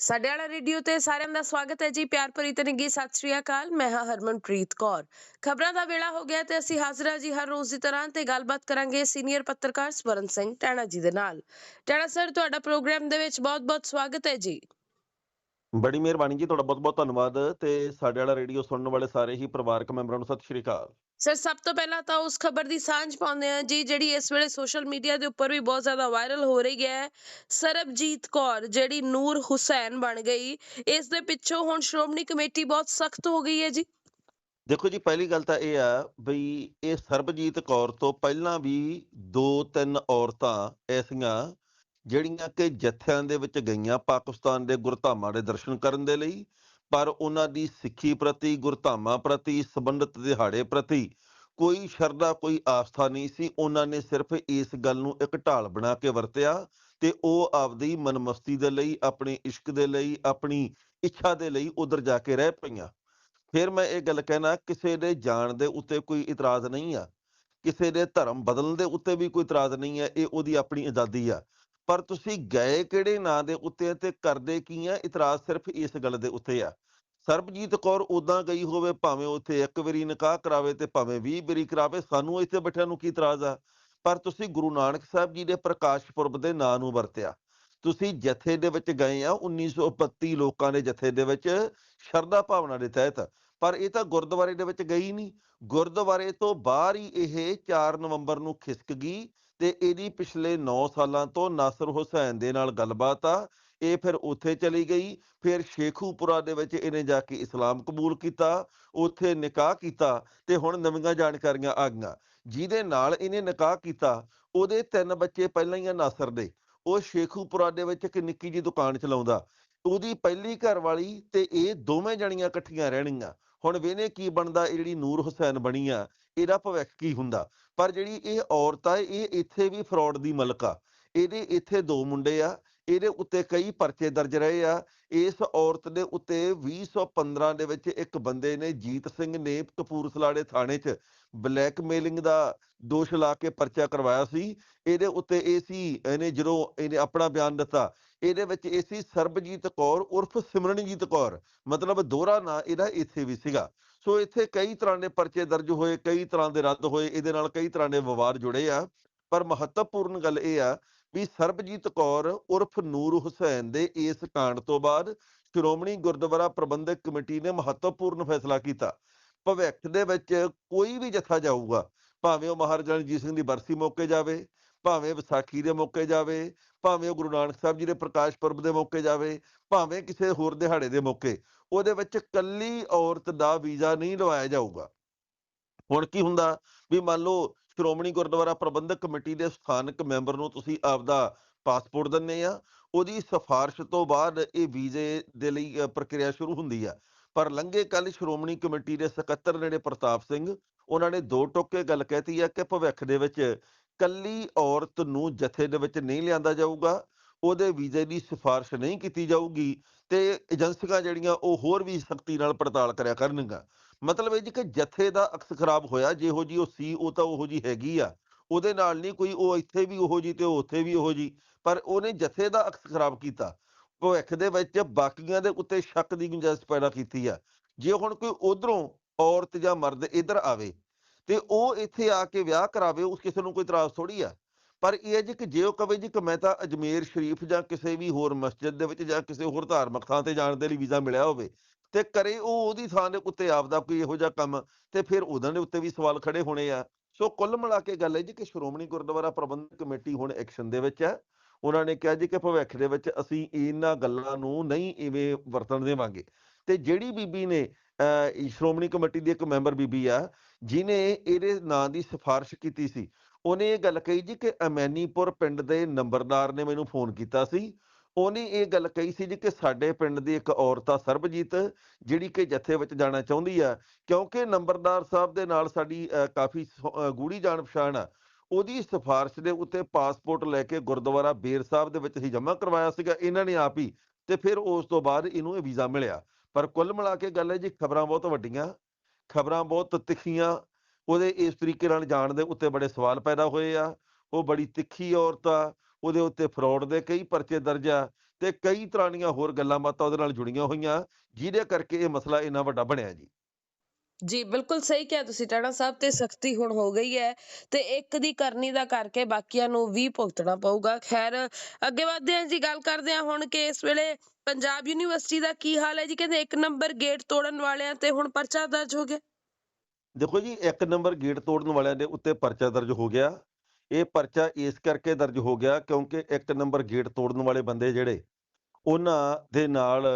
ਸਾਡੇ ਵਾਲਾ ਰੇਡੀਓ ਤੇ ਸਾਰਿਆਂ ਦਾ ਸਵਾਗਤ ਹੈ ਜੀ। ਪਿਆਰ ਭਰੀ ਤਨਗੀ ਸਤਿ ਸ਼੍ਰੀ ਅਕਾਲ। ਮੈਂ ਹਾਂ ਹਰਮਨਪ੍ਰੀਤ ਕੌਰ। ਖਬਰਾਂ ਦਾ ਵੇਲਾ ਹੋ ਗਿਆ ਤੇ ਅਸੀਂ ਹਾਜ਼ਰ ਹਾਂ ਜੀ ਹਰ ਰੋਜ਼ ਦੀ ਤਰ੍ਹਾਂ ਤੇ ਗੱਲਬਾਤ ਕਰਾਂਗੇ ਸੀਨੀਅਰ ਪੱਤਰਕਾਰ ਸਵਰਨ ਸਿੰਘ ਟੈਣਾ ਜੀ ਦੇ ਨਾਲ। ਟੈਣਾ ਸਰ, ਤੁਹਾਡਾ ਪ੍ਰੋਗਰਾਮ ਦੇ ਵਿੱਚ ਬਹੁਤ-ਬਹੁਤ ਸਵਾਗਤ ਹੈ ਜੀ। ਬੜੀ ਮਿਹਰਬਾਨੀ ਜੀ, ਤੁਹਾਡਾ ਬਹੁਤ ਬਹੁਤ ਧੰਨਵਾਦ ਤੇ ਸਾਡੇ ਵਾਲਾ ਰੇਡੀਓ ਸੁਣਨ ਵਾਲੇ ਸਾਰੇ ਹੀ ਪਰਿਵਾਰਕ ਮੈਂਬਰਾਂ ਨੂੰ ਸਤਿ ਸ਼੍ਰੀ ਅਕਾਲ। ਸਰ ਸਭ ਤੋਂ ਪਹਿਲਾਂ ਤਾਂ ਉਸ ਖਬਰ ਦੀ ਸਾਂਝ ਪਾਉਂਦੇ ਹਾਂ ਜੀ, ਜਿਹੜੀ ਇਸ ਵੇਲੇ ਸੋਸ਼ਲ ਮੀਡੀਆ ਦੇ ਉੱਪਰ ਵੀ ਬਹੁਤ ਜ਼ਿਆਦਾ ਵਾਇਰਲ ਹੋ ਰਹੀ ਹੈ। ਸਰਬਜੀਤ ਕੌਰ, ਜਿਹੜੀ ਨੂਰ ਹੁਸੈਨ ਬਣ ਗਈ, ਇਸ ਦੇ ਪਿੱਛੋਂ ਹੁਣ ਸ਼੍ਰੋਮਣੀ ਕਮੇਟੀ ਬਹੁਤ ਸਖਤ ਹੋ ਗਈ ਹੈ ਜੀ। ਦੇਖੋ ਜੀ, ਪਹਿਲੀ ਗੱਲ ਤਾਂ ਇਹ ਆ ਬਈ ਇਹ ਸਰਬਜੀਤ ਕੌਰ ਤੋਂ ਪਹਿਲਾਂ ਵੀ ਦੋ ਤਿੰਨ ਔਰਤਾਂ ਐਸੀਆਂ ਜਿਹੜੀਆਂ ਕਿ ਜੱਥਿਆਂ ਦੇ ਵਿੱਚ ਗਈਆਂ ਪਾਕਿਸਤਾਨ ਦੇ ਗੁਰਧਾਮਾਂ ਦੇ ਦਰਸ਼ਨ ਕਰਨ ਦੇ ਲਈ ਪਰ ਉਹਨਾਂ ਦੀ ਸਿੱਖੀ ਪ੍ਰਤੀ, ਗੁਰਧਾਮਾਂ ਪ੍ਰਤੀ, ਸੰਬੰਧਿਤ ਦਿਹਾੜੇ ਪ੍ਰਤੀ ਕੋਈ ਸ਼ਰਧਾ, ਕੋਈ ਆਸਥਾ ਨਹੀਂ ਸੀ। ਉਹਨਾਂ ਨੇ ਸਿਰਫ ਇਸ ਗੱਲ ਨੂੰ ਇੱਕ ਢਾਲ ਬਣਾ ਕੇ ਵਰਤਿਆ ਤੇ ਉਹ ਆਪਦੀ ਮਨਮਸਤੀ ਦੇ ਲਈ, ਆਪਣੇ ਇਸ਼ਕ ਦੇ ਲਈ, ਆਪਣੀ ਇੱਛਾ ਦੇ ਲਈ ਉਧਰ ਜਾ ਕੇ ਰਹਿ ਪਈਆਂ। ਫਿਰ ਮੈਂ ਇਹ ਗੱਲ ਕਹਿਣਾ, ਕਿਸੇ ਦੇ ਜਾਣ ਦੇ ਉੱਤੇ ਕੋਈ ਇਤਰਾਜ਼ ਨਹੀਂ ਆ। ਕਿਸੇ ਦੇ ਧਰਮ ਬਦਲਣ ਦੇ ਉੱਤੇ ਵੀ ਕੋਈ ਇਤਰਾਜ਼ ਨਹੀਂ ਹੈ ਇਹ ਉਹਦੀ ਆਪਣੀ ਆਜ਼ਾਦੀ ਆ। ਪਰ ਤੁਸੀਂ ਗਏ ਕਿਹੜੇ ਨਾਂ ਦੇ ਉੱਤੇ ਤੇ ਕਰਦੇ ਕੀ ਆ? ਇਤਰਾਜ਼ ਸਿਰਫ ਇਸ ਗੱਲ ਦੇ ਉੱਤੇ ਆ। ਸਰਬਜੀਤ ਕੌਰ ਉਦਾਂ ਗਈ ਹੋਵੇ, ਭਾਵੇਂ ਉੱਥੇ ਇੱਕ ਵਾਰੀ ਨਿਕਾਹ ਕਰਾਵੇ ਤੇ ਭਾਵੇਂ 20 ਵਾਰੀ ਕਰਾਵੇ, ਸਾਨੂੰ ਇੱਥੇ ਬੈਠਿਆਂ ਨੂੰ ਕੀ ਇਤਰਾਜ਼ ਆ? ਪਰ ਤੁਸੀਂ ਗੁਰੂ ਨਾਨਕ ਸਾਹਿਬ ਜੀ ਦੇ ਪ੍ਰਕਾਸ਼ ਪੁਰਬ ਦੇ ਨਾਂ ਨੂੰ ਵਰਤਿਆ। ਤੁਸੀਂ ਜਥੇ ਦੇ ਵਿੱਚ ਗਏ ਆ 1932 ਲੋਕਾਂ ਦੇ ਜਥੇ ਦੇ ਵਿੱਚ ਸ਼ਰਧਾ ਭਾਵਨਾ ਦੇ ਤਹਿਤ। ਪਰ ਇਹ ਤਾਂ ਗੁਰਦੁਆਰੇ ਦੇ ਵਿੱਚ ਗਈ ਨਹੀਂ। ਗੁਰਦੁਆਰੇ ਤੋਂ ਬਾਹਰ ਹੀ ਇਹ 4 ਨਵੰਬਰ ਨੂੰ ਖਿਸਕ ਗਈ। ਤੇ ਇਹਦੀ ਪਿਛਲੇ 9 ਸਾਲਾਂ ਤੋਂ ਨਾਸਰ ਹੁਸੈਨ ਦੇ ਨਾਲ ਗੱਲਬਾਤ ਆ। ਇਹ ਫਿਰ ਉੱਥੇ ਚਲੀ ਗਈ, ਫਿਰ ਸ਼ੇਖੂਪੁਰਾ ਦੇ ਵਿੱਚ ਇਹਨੇ ਜਾ ਕੇ ਇਸਲਾਮ ਕਬੂਲ ਕੀਤਾ, ਉੱਥੇ ਨਿਕਾਹ ਕੀਤਾ ਤੇ ਹੁਣ ਨਵੀਆਂ ਜਾਣਕਾਰੀਆਂ ਆ ਗਈਆਂ। ਜਿਹਦੇ ਨਾਲ ਇਹਨੇ ਨਿਕਾਹ ਕੀਤਾ, ਉਹਦੇ ਤਿੰਨ ਬੱਚੇ ਪਹਿਲਾਂ ਹੀ ਆ ਨਾਸਰ ਦੇ। ਉਹ ਸ਼ੇਖੂਪੁਰਾ ਦੇ ਵਿੱਚ ਇੱਕ ਨਿੱਕੀ ਜੀ ਦੁਕਾਨ ਚਲਾਉਂਦਾ। ਉਹਦੀ ਪਹਿਲੀ ਘਰ ਵਾਲੀ ਤੇ ਇਹ ਦੋਵੇਂ ਜਣੀਆਂ ਇਕੱਠੀਆਂ ਰਹਿਣੀਆਂ ਹੁਣ ਵੇਨੇ ਕੀ ਬਣਦਾ, ਇਹ ਜਿਹੜੀ ਨੂਰ ਹੁਸੈਨ ਬਣੀ ਆ ਇਹਦਾ ਭਵਿੱਖ ਕੀ ਹੁੰਦਾ? ਪਰ ਜਿਹੜੀ ਇਹ ਔਰਤ ਆ, ਇਹ ਇੱਥੇ ਵੀ ਫਰਾਡ ਦੀ ਮਲਕ ਆ। ਇਹਦੇ ਇੱਥੇ ਦੋ ਮੁੰਡੇ ਆ, ਇਹਦੇ ਉੱਤੇ ਕਈ ਪਰਚੇ ਦਰਜ ਰਹੇ ਆ। ਇਸ ਔਰਤ ਦੇ ਉੱਤੇ 2015 ਦੇ ਵਿੱਚ ਇੱਕ ਬੰਦੇ ਨੇ ਜੀਤ ਸਿੰਘ ਨੇ ਕਪੂਰਥਲਾ ਥਾਣੇ 'ਚ ਬਲੈਕਮੇਲਿੰਗ ਦਾ ਦੋਸ਼ ਲਾ ਕੇ ਪਰਚਾ ਕਰਵਾਇਆ ਸੀ। ਇਹਦੇ ਉੱਤੇ ਇਹ ਸੀ, ਇਹਨੇ ਜਦੋਂ ਇਹਨੇ ਆਪਣਾ ਬਿਆਨ ਦਿੱਤਾ, ਇਹਦੇ ਵਿੱਚ ਇਹ ਸੀ ਸਰਬਜੀਤ ਕੌਰ ਉਰਫ ਸਿਮਰਨਜੀਤ ਕੌਰ। ਮਤਲਬ ਦੋਹਰਾ ਨਾਂ ਇਹਦਾ ਇੱਥੇ ਵੀ ਸੀਗਾ। ਸੋ ਇੱਥੇ ਕਈ ਤਰ੍ਹਾਂ ਦੇ ਪਰਚੇ ਦਰਜ ਹੋਏ, ਕਈ ਤਰ੍ਹਾਂ ਦੇ ਰੱਦ ਹੋਏ, ਇਹਦੇ ਨਾਲ ਕਈ ਤਰ੍ਹਾਂ ਦੇ ਵਿਵਾਦ ਜੁੜੇ ਆ। ਪਰ ਮਹੱਤਵਪੂਰਨ ਗੱਲ ਇਹ ਆ ਵੀ ਸਰਬਜੀਤ ਕੌਰ ਉਰਫ ਨੂਰ ਹੁਸੈਨ ਦੇ ਇਸ ਕਾਂਡ ਤੋਂ ਬਾਅਦ ਸ਼੍ਰੋਮਣੀ ਗੁਰਦੁਆਰਾ ਪ੍ਰਬੰਧਕ ਕਮੇਟੀ ਨੇ ਮਹੱਤਵਪੂਰਨ ਫੈਸਲਾ ਕੀਤਾ। ਭਵਿੱਖ ਦੇ ਵਿੱਚ ਕੋਈ ਵੀ ਜਥਾ ਜਾਊਗਾ, ਭਾਵੇਂ ਉਹ ਮਹਾਰਾਜਾ ਰਣਜੀਤ ਸਿੰਘ ਦੀ ਬਰਸੀ ਮੌਕੇ ਜਾਵੇ, ਭਾਵੇਂ ਵਿਸਾਖੀ ਦੇ ਮੌਕੇ ਜਾਵੇ, ਭਾਵੇਂ ਉਹ ਗੁਰੂ ਨਾਨਕ ਸਾਹਿਬ ਜੀ ਦੇ ਪ੍ਰਕਾਸ਼ ਪੁਰਬ ਦੇ ਮੌਕੇ ਜਾਵੇ, ਭਾਵੇਂ ਕਿਸੇ ਹੋਰ ਦਿਹਾੜੇ ਦੇ ਮੌਕੇ ਉਹਦੇ ਵਿੱਚ ਕੱਲੀ ਔਰਤ ਦਾ ਵੀਜ਼ਾ ਨਹੀਂ ਲਵਾਇਆ ਜਾਊਗਾ। ਹੁਣ ਕੀ ਹੁੰਦਾ ਵੀ ਮੰਨ ਲਓ ਸ਼੍ਰੋਮਣੀ ਗੁਰਦੁਆਰਾ ਪ੍ਰਬੰਧਕ ਕਮੇਟੀ ਦੇ ਸਥਾਨਕ ਮੈਂਬਰ ਨੂੰ ਤੁਸੀਂ ਆਪਦਾ ਪਾਸਪੋਰਟ ਦਿੰਨੇ ਆ, ਉਹਦੀ ਸਿਫਾਰਿਸ਼ ਤੋਂ ਬਾਅਦ ਇਹ ਵੀਜ਼ੇ ਦੇ ਲਈ ਪ੍ਰਕਿਰਿਆ ਸ਼ੁਰੂ ਹੁੰਦੀ ਆ। ਪਰ ਲੰਘੇ ਕੱਲ ਸ਼੍ਰੋਮਣੀ ਕਮੇਟੀ ਦੇ ਸਕੱਤਰ ਨੇੜੇ ਪ੍ਰਤਾਪ ਸਿੰਘ, ਉਹਨਾਂ ਨੇ ਦੋ ਟੋਕੇ ਗੱਲ ਕਹਿਤੀ ਆ ਕਿ ਭਵਿੱਖ ਦੇ ਵਿੱਚ ਕੱਲੀ ਔਰਤ ਨੂੰ ਜਥੇ ਦੇ ਵਿੱਚ ਨਹੀਂ ਲਿਆਂਦਾ ਜਾਊਗਾ ਉਹਦੇ ਵੀਜ਼ੇ ਦੀ ਸਿਫਾਰਿਸ਼ ਨਹੀਂ ਕੀਤੀ ਜਾਊਗੀ ਤੇ ਏਜੰਸੀਆਂ ਜਿਹੜੀਆਂ ਉਹ ਹੋਰ ਵੀ ਸਖਤੀ ਨਾਲ ਪੜਤਾਲ ਕਰਿਆ ਕਰਨਗੀਆਂ। ਮਤਲਬ ਇਹ ਜੀ ਕਿ ਜਥੇ ਦਾ ਅਕਸ ਖਰਾਬ ਹੋਇਆ, ਜਿਹੋ ਜੀ ਉਹ ਸੀ ਉਹ ਤਾਂ ਉਹੋ ਜੀ ਹੈਗੀ ਆ, ਉਹਦੇ ਨਾਲ ਨਹੀਂ ਕੋਈ ਉਹ ਇੱਥੇ ਵੀ ਉਹੋ ਜੀ ਤੇ ਉਹ ਉੱਥੇ ਵੀ ਉਹੋ ਜੀ, ਪਰ ਉਹਨੇ ਜਥੇ ਦਾ ਅਕਸ ਖਰਾਬ ਕੀਤਾ। ਭਵਿੱਖ ਦੇ ਵਿੱਚ ਬਾਕੀਆਂ ਦੇ ਉੱਤੇ ਸ਼ੱਕ ਦੀ ਗੁੰਜਾਇਸ਼ ਪੈਦਾ ਕੀਤੀ ਆ। ਜੇ ਹੁਣ ਕੋਈ ਉਧਰੋਂ ਔਰਤ ਜਾਂ ਮਰਦ ਇੱਧਰ ਆਵੇ ਤੇ ਉਹ ਇੱਥੇ ਆ ਕੇ ਵਿਆਹ ਕਰਾਵੇ, ਉਸ ਕਿਸੇ ਨੂੰ ਕੋਈ ਇਤਰਾਜ਼ ਥੋੜੀ ਆ। ਪਰ ਇਹ ਹੈ ਜੀ ਕਿ ਜੇ ਉਹ ਕਵੇ ਜੀ ਕਿ ਮੈਂ ਤਾਂ ਅਜਮੇਰ ਸ਼ਰੀਫ ਜਾਂ ਕਿਸੇ ਵੀ ਹੋਰ ਮਸਜਿਦ ਦੇ ਵਿੱਚ ਜਾਂ ਕਿਸੇ ਹੋਰ ਧਾਰਮਿਕ ਥਾਂ ਤੇ ਜਾਣ ਦੇ ਲਈ ਵੀਜ਼ਾ ਮਿਲਿਆ ਹੋਵੇ ਤੇ ਕਰੇ ਉਹ ਉਹਦੀ ਥਾਂ ਦੇ ਉੱਤੇ ਆਪਦਾ ਕੋਈ ਇਹੋ ਜਿਹਾ ਕੰਮ ਤੇ ਫਿਰ ਉਹਨਾਂ ਦੇ ਉੱਤੇ ਵੀ ਸਵਾਲ ਖੜੇ ਹੋਣੇ ਆ। ਸੋ ਕੁੱਲ ਮਿਲਾ ਕੇ ਗੱਲ ਹੈ ਜੀ ਕਿ ਸ਼੍ਰੋਮਣੀ ਗੁਰਦੁਆਰਾ ਪ੍ਰਬੰਧਕ ਕਮੇਟੀ ਹੁਣ ਐਕਸ਼ਨ ਦੇ ਵਿੱਚ ਹੈ। ਉਹਨਾਂ ਨੇ ਕਿਹਾ ਜੀ ਕਿ ਭਵਿੱਖ ਦੇ ਵਿੱਚ ਅਸੀਂ ਇਹਨਾਂ ਗੱਲਾਂ ਨੂੰ ਨਹੀਂ ਇਵੇਂ ਵਰਤਣ ਦੇਵਾਂਗੇ। ਤੇ ਜਿਹੜੀ ਬੀਬੀ ਨੇ ਸ਼੍ਰੋਮਣੀ ਕਮੇਟੀ ਦੀ ਇੱਕ ਮੈਂਬਰ ਬੀਬੀ ਆ ਜਿਨੇ ਇਹਦੇ ਨਾਂ ਦੀ ਸਿਫਾਰਿਸ਼ ਕੀਤੀ ਸੀ। ਉਹਨੇ ਇਹ ਗੱਲ ਕਹੀ ਜੀ ਕਿ ਅਮੈਨੀਪੁਰ ਪਿੰਡ ਦੇ ਨੰਬਰਦਾਰ ਨੇ ਮੈਨੂੰ ਫੋਨ ਕੀਤਾ ਸੀ। ਉਹਨੇ ਇਹ ਗੱਲ ਕਹੀ ਸੀ ਜੀ ਕਿ ਸਾਡੇ ਪਿੰਡ ਦੀ ਇੱਕ ਔਰਤ ਆ ਸਰਬਜੀਤ, ਜਿਹੜੀ ਕਿ ਜੱਥੇ ਵਿੱਚ ਜਾਣਾ ਚਾਹੁੰਦੀ ਆ। ਕਿਉਂਕਿ ਨੰਬਰਦਾਰ ਸਾਹਿਬ ਦੇ ਨਾਲ ਸਾਡੀ ਕਾਫੀ ਗੂੜੀ ਜਾਣ ਪਛਾਣ ਆ। ਉਹਦੀ ਸਿਫਾਰਿਸ਼ ਦੇ ਉੱਤੇ ਪਾਸਪੋਰਟ ਲੈ ਕੇ ਗੁਰਦੁਆਰਾ ਬੇਰ ਸਾਹਿਬ ਦੇ ਵਿੱਚ ਹੀ ਜਮ੍ਹਾਂ ਕਰਵਾਇਆ ਸੀਗਾ। ਇਹਨਾਂ ਨੇ ਆਪ ਹੀ ਤੇ ਫਿਰ ਉਸ ਤੋਂ ਬਾਅਦ ਇਹਨੂੰ ਇਹ ਵੀਜ਼ਾ ਮਿਲਿਆ। ਪਰ ਕੁੱਲ ਮਿਲਾ ਕੇ ਗੱਲ ਹੈ ਜੀ, ਖਬਰਾਂ ਬਹੁਤ ਵੱਡੀਆਂ। ਖਬਰਾਂ ਬਹੁਤ ਤਿੱਖੀਆਂ। ਉਹਦੇ ਇਸ ਤਰੀਕੇ ਨਾਲ ਜਾਣ ਦੇ ਉੱਤੇ ਬੜੇ ਸਵਾਲ ਪੈਦਾ ਹੋਏ ਆ। ਉਹ ਬੜੀ ਤਿੱਖੀ ਔਰਤ ਆ, ਉਹਦੇ ਉੱਤੇ ਫਰਾਡ ਦੇ ਕਈ ਪਰਚੇ ਦਰਜ ਆ ਤੇ ਕਈ ਤਰ੍ਹਾਂ ਦੀਆਂ ਹੋਰ ਗੱਲਾਂ ਬਾਤਾਂ ਉਹਦੇ ਨਾਲ ਜੁੜੀਆਂ ਹੋਈਆਂ, ਜਿਹਦੇ ਕਰਕੇ ਇਹ ਮਸਲਾ ਇੰਨਾ ਵੱਡਾ ਬਣਿਆ ਜੀ। ਜੀ, ਬਿਲਕੁਲ ਸਹੀ ਕਿਹਾ ਤੁਸੀਂ ਟਾਣਾ ਸਾਹਿਬ ਤੇ ਸਖਤੀ ਹੁਣ ਹੋ ਗਈ ਹੈ ਤੇ ਇੱਕ ਦੀ ਕਰਨੀ ਦਾ ਕਰਕੇ ਬਾਕੀਆਂ ਨੂੰ ਵੀ ਭੁਗਤਣਾ ਪਊਗਾ। ਖੈਰ, ਅੱਗੇ ਵਧਦੇ ਹਾਂ ਜੀ, ਗੱਲ ਕਰਦੇ ਹਾਂ ਹੁਣ ਕਿ ਇਸ ਵੇਲੇ ਪੰਜਾਬ ਯੂਨੀਵਰਸਿਟੀ ਦਾ ਕੀ ਹਾਲ ਹੈ ਜੀ? ਕਹਿੰਦੇ ਇੱਕ ਨੰਬਰ ਗੇਟ ਤੋੜਨ ਵਾਲਿਆਂ ਤੇ ਹੁਣ ਪਰਚਾ ਦਰਜ ਹੋ ਗਿਆ। ਦੇਖੋ ਜੀ ਇੱਕ ਨੰਬਰ ਗੇਟ ਤੋੜਨ ਵਾਲਿਆਂ ਦੇ ਉੱਤੇ ਪਰਚਾ ਦਰਜ ਹੋ ਗਿਆ। ਇਹ ਪਰਚਾ ਇਸ ਕਰਕੇ ਦਰਜ ਹੋ ਗਿਆ ਕਿਉਂਕਿ ਇੱਕ ਨੰਬਰ ਗੇਟ ਤੋੜਨ ਵਾਲੇ ਬੰਦੇ ਜਿਹੜੇ ਉਹਨਾਂ ਦੇ ਨਾਲ